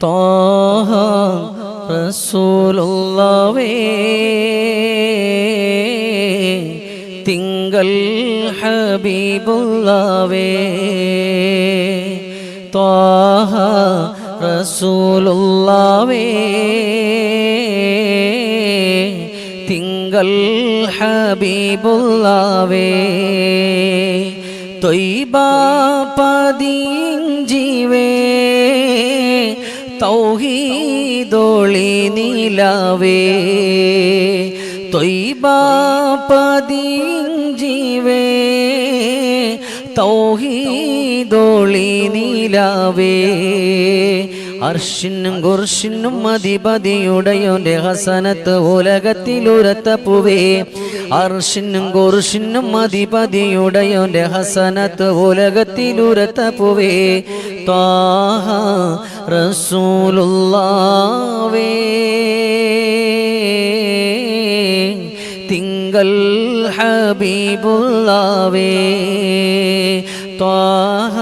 താഹ റസൂലുള്ളവേ തിങ്കൾ ഹബീബുള്ളവേ താഹ റസൂലുള്ളവേ തിങ്കൽ ഹബീബുള്ളവേ തൊയ്ബ പതിഞ്ചിവേ തൗഹീദോളി നീലാവേ. തൊയ്ബാപതിഞ്ചിവേ തൗഹീദോളി നീലാവേ. അർഷിനും കുർഷിനും അധിപതിയുടയോന്റെ ഹസനത്ത് ഉലകത്തിലുരത്ത പൂവേ അർഷിനും കുർഷിനും അധിപതിയുടയോന്റെ ഹസനത്ത് ഉലകത്തിലുരത്ത ത്വാഹ റസൂലുള്ളാവേ. തിങ്കൾ ഹബീബുള്ളാവേ. താഹ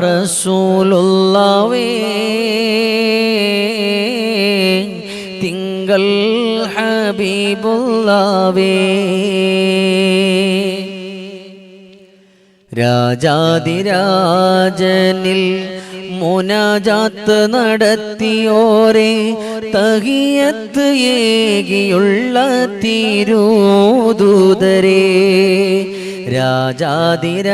റസൂലുള്ളാവേ. തിങ്കൾ ഹബീബുള്ളാവേ. രാജാതിരാജനിൽ മുനാജാത്ത് നടത്തിയോരെ തഹിയത്ത് ഏകിയുള്ള തിരൂതൂതരേ രാജാതിരാജനിൽ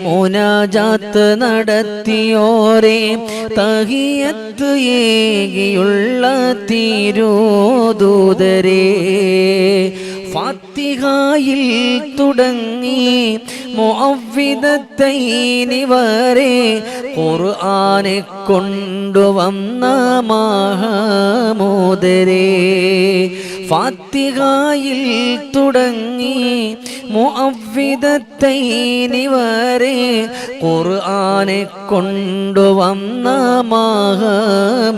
മോനാജാത്ത് നടത്തിയോരെ തഹിയത്ത് ഏകിയുള്ള തിരുദൂതരേ ഫാത്തിഹായിൽ തുടങ്ങി മുഅവ്വിദത്തൈനി വരെ ഖുർആനെ കൊണ്ടുവന്ന മഹാമോദരെ. ഫാത്തിഹായിൽ തുടങ്ങി മുഅവ്വിദത്തൈനി വരെ ഖുർആനെ കൊണ്ടുവന്ന മഹാമോദരെ.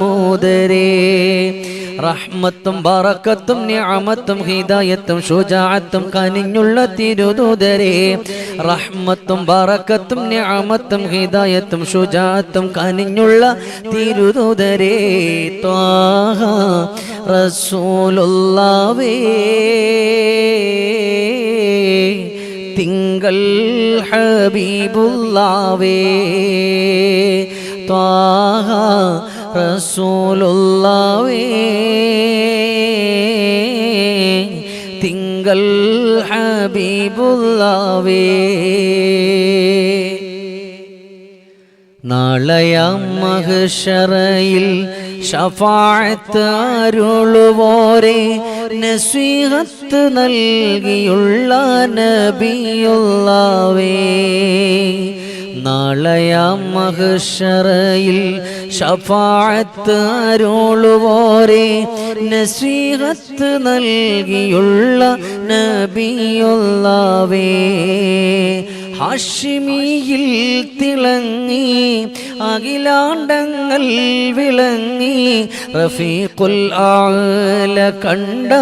റഹ്മത്തും ബറക്കത്തും ന്യാമത്തും ഹിദായത്തും ഷുജാഅത്തും കനിഞ്ഞുള്ള തിരുദൂതരേ. റഹ്മത്തും ബറക്കത്തും ന്യാമത്തും ഹിദായത്തും ഷുജാത്തും കനിഞ്ഞുള്ള തിരുതുതരേ ത്വാഹ റസൂലുള്ളാവേ തിങ്കൾ ഹബീബുള്ളാവേ ത്വാഹ റസൂലുള്ളാവേ തിങ്കൾ ഹബീബുള്ളാവേ നാളയാം മഹഷറയിൽ ഷഫാഴത്ത് അരുളുവോരെ നസീഹത്ത് നൽകിയുള്ള നബിയുള്ളവേ. നാളയാം മഹഷറയിൽ ഷഫാഴത്ത് അരുളുവോരെ നസീഹത്ത് നൽകിയുള്ള നബിയുള്ളവേ. ഹാഷിമിയിൽ തിളങ്ങി അഖിലാണ്ടങ്ങൾ വിളങ്ങി റഫീഖുൽ ആല കണ്ട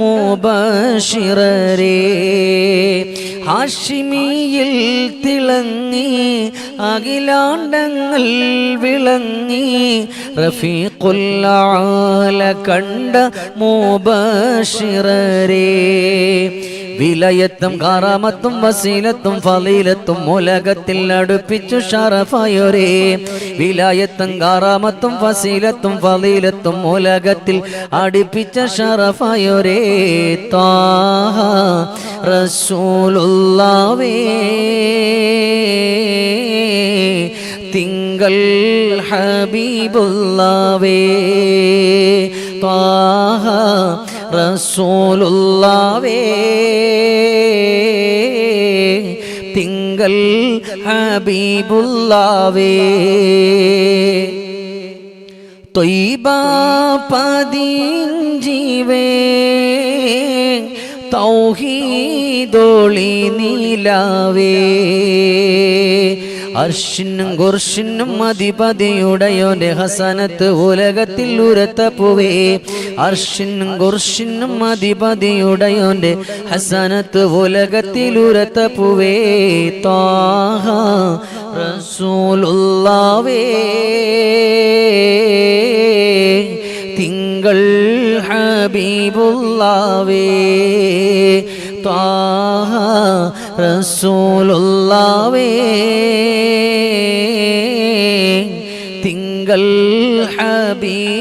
മുബഷിറരേ. ഹാഷിമിയിൽ തിളങ്ങി അഖിലാണ്ടങ്ങൾ വിളങ്ങി റഫീഖുൽ ആല കണ്ട മുബഷിറരേ. വിലയത്തും കാറാമത്തും വസീലത്തും ഫലീലത്തും ഉലകത്തിൽ അടുപ്പിച്ചു ഷറഫായൊരേ. വിലയത്തും കാറാമത്തും ഫസീലത്തും ഫലീലത്തും ഉലകത്തിൽ അടുപ്പിച്ച ഷറഫായൊരേ. താഹ റസൂലുള്ളാവേ തിങ്കൾ ഹബീബുള്ളാവേ റസൂലുള്ളാവേ തിങ്കൾ ഹബീബുള്ളാവേ തൊയ്ബാപതിഞ്ചിവേ തൗഹീദോളി നീലാവേ അർഷിനും കുർഷിനും അധിപതിയുടെ ഹസനത്ത് ഉലകത്തിൽ ഉരത്തപ്പുവേ. അർഷിനും കുർഷിനും അധിപതിയുടെ ഹസനത്ത് ഉലകത്തിൽ ഉരത്തപ്പുവേ. താഹ റസൂലുള്ളാവേ തിങ്കൾ ഹബീബുള്ളാവേ താഹ റസൂലുള്ളാവേ തിങ്കൾ ഹബീബുല്ലാവേ